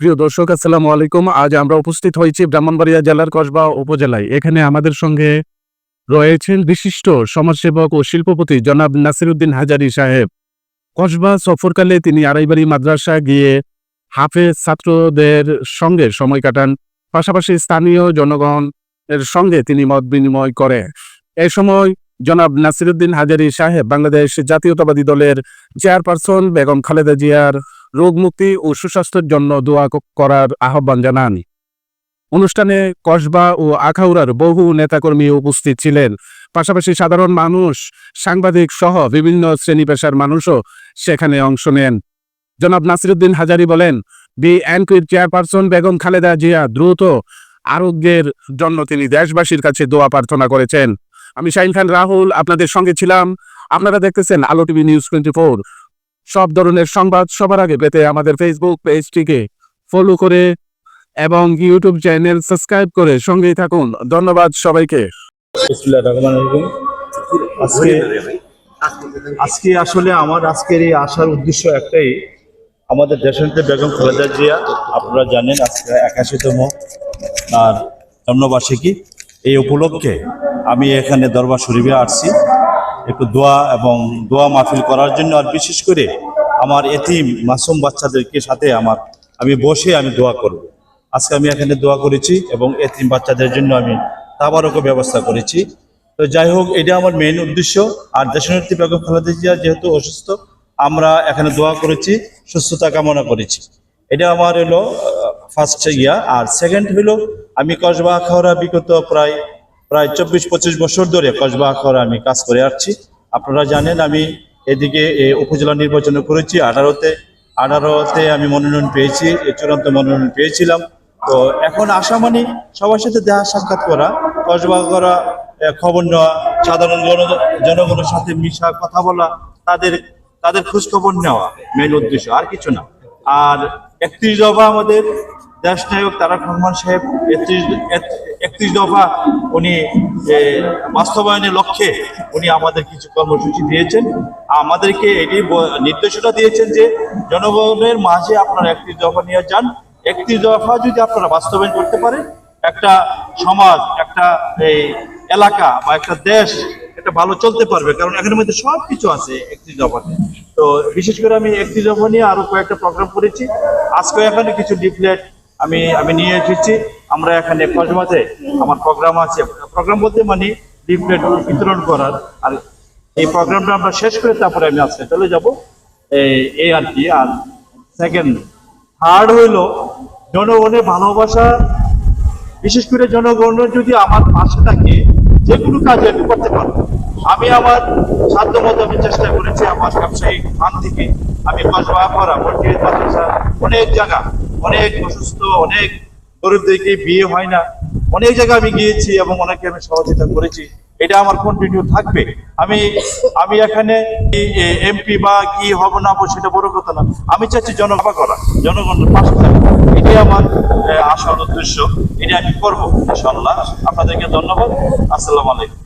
প্রিয় দর্শক, আসসালামু আলাইকুম। আজ আমরা উপস্থিত হয়েছি ব্রাহ্মণবাড়িয়া জেলার কসবা উপজেলায়। এখানে আমাদের সঙ্গে রয়েছেন বিশিষ্ট সমাজসেবক ও শিল্পপতি জনাব নাসিরুদ্দিন হাজারি সাহেব। কসবা সফরকালে তিনি আড়াইবাড়ি মাদ্রাসা গিয়ে হাফেজ ছাত্রদের সঙ্গে সময় কাটান। পাশাপাশি স্থানীয় জনগণ এর সঙ্গে তিনি মত বিনিময় করে। এই সময় জনাব নাসিরুদ্দিন হাজারি সাহেব বাংলাদেশ জাতীয়তাবাদী দলের চেয়ারপারসন বেগম খালেদা জিয়ার রোগ মুক্তি ও সুস্বাস্থ্যের জন্য দোয়া করার আহ্বান জানান। অনুষ্ঠানে কসবা ও আখাউড়ার বহু নেতাকর্মী উপস্থিত ছিলেন। পাশাপাশি সাধারণ মানুষ, সাংবাদিক সহ বিভিন্ন শ্রেণি পেশার মানুষও সেখানে অংশ নেন। জনাব নাসিরুদ্দিন হাজারি বলেন, বিএনপির চেয়ারপারসন বেগম খালেদা জিয়া দ্রুত আরোগ্যের জন্য তিনি দেশবাসীর কাছে দোয়া প্রার্থনা করেছেন। আমি শাহিন খান, রাহুল, আপনাদের সঙ্গে ছিলাম। আপনারা দেখতেছেন আলো টিভি নিউজ টোয়েন্টি সব ধরনের সংবাদ সবার আগে পেতে আমাদের ফেসবুক পেজটিকে ফলো করে এবং ইউটিউব চ্যানেল সাবস্ক্রাইব করে সঙ্গেই থাকুন। ধন্যবাদ সবাইকে। আজকে আজকে আসলে আমার আজকের এই আসার উদ্দেশ্য একটাই। আমাদের দেশনেত্রী বেগম খালেদা জিয়া, আপনারা জানেন আজকে একাশিতম তার জন্মবার্ষিকী এই উপলক্ষে আমি এখানে দরবার শরীফে আসছি। একটু দোয়া এবং দোয়া মাহফিল করার জন্য, আর বিশেষ করে আমার এতিম মাসুম বাচ্চাদেরকে সাথে আমার, আমি বসে আমি দোয়া করব। আজকে আমি এখানে দোয়া করেছি এবং এতিম বাচ্চাদের জন্য আমি তাবারকও ব্যবস্থা করেছি। তো যাই হোক, এটা আমার মেইন উদ্দেশ্য। আর দেশনেত্রী বেগম খালেদা জিয়া যেহেতু অসুস্থ, আমরা এখানে দোয়া করেছি, সুস্থতা কামনা করেছি। এটা আমার হলো ফার্স্ট ইয়া আর সেকেন্ড হলো, আমি কসবা আখাউড়া বিগত প্রায় প্রায় চব্বিশ, পঁচিশ বছর ধরে কসবা আখাউড়া আমি কাজ করে আসছি। আপনারা জানেন, আমি এদিকে উপজেলা নির্বাচন করেছি, আঠারোতে। আঠারোতে আমি মনোনয়ন পেয়েছি চূড়ান্ত মনোনয়ন পেয়েছিলাম। তো এখন আসা মানে সবার সাথে দেখা সাক্ষাৎ করা, কসবা করা খবর নেওয়া, সাধারণ জন- জনগণের সাথে মিশা, কথা বলা, তাদের তাদের খোঁজ খবর নেওয়া মেন উদ্দেশ্য, আর কিছু না। আর একত্রিশ দফা আমাদের দেশ নায়ক তারাক রহমান সাহেব একত্রিশ একত্রিশ দফা উনি বাস্তবায়নের লক্ষ্যে উনি আমাদের কিছু কর্মসূচি দিয়েছেন। আমাদেরকে এটি নির্দেশনা দিয়েছেন যে জনগণের মাঝে আপনারা একত্রিশ দফা নিয়ে যান। একত্রিশ দফা যদি আপনারা বাস্তবায়ন করতে পারেন, একটা সমাজ, একটা এই এলাকা বা একটা দেশ একটা ভালো চলতে পারবে, কারণ এখানের মধ্যে সব কিছু আছে একত্রিশ দফাতে তো বিশেষ করে আমি একত্রিশ দফা নিয়ে আরও কয়েকটা প্রোগ্রাম করেছি। আজকে এখানে কিছু লিফলেট আমি আমি নিয়ে এসেছি। আমরা এখানে কসবাতে আমার প্রোগ্রাম আছে। প্রোগ্রাম বলতে মানে লিফলেট বিতরণ করার। আর এই প্রোগ্রামটা আমরা শেষ করে তারপরে আমি আজকে চলে যাব। এই আর কি। আর সেকেন্ড থার্ড হইল জনগণের ভালোবাসা। বিশেষ করে জনগণ যদি আমার পাশে থাকে, যে কোনো কাজ আমি করতে পারব। আমি আমার সাধ্য মতো আমি চেষ্টা করেছি, আমার ব্যবসায়িক ফান থেকে। আমি কসবা করা মন্দির মাদ্রাসা, অনেক জায়গা অনেক অসুস্থ, অনেক গরিবদেরকে বিয়ে হয় না। অনেক জায়গায় আমি গিয়েছি এবং অনেকে আমি সহযোগিতা করেছি। এটা আমার কন্টিনিউ থাকবে? আমি আমি এখানে এমপি বা কি হব না সেটা বড় কথা না। আমি চাচ্ছি জনসভা করা জনগণের পাশে থাকা এটাই আমার আসার উদ্দেশ্য। এটা আমি করব ইনশাল্লাহ আপনাদেরকে ধন্যবাদ। আসসালামু আলাইকুম।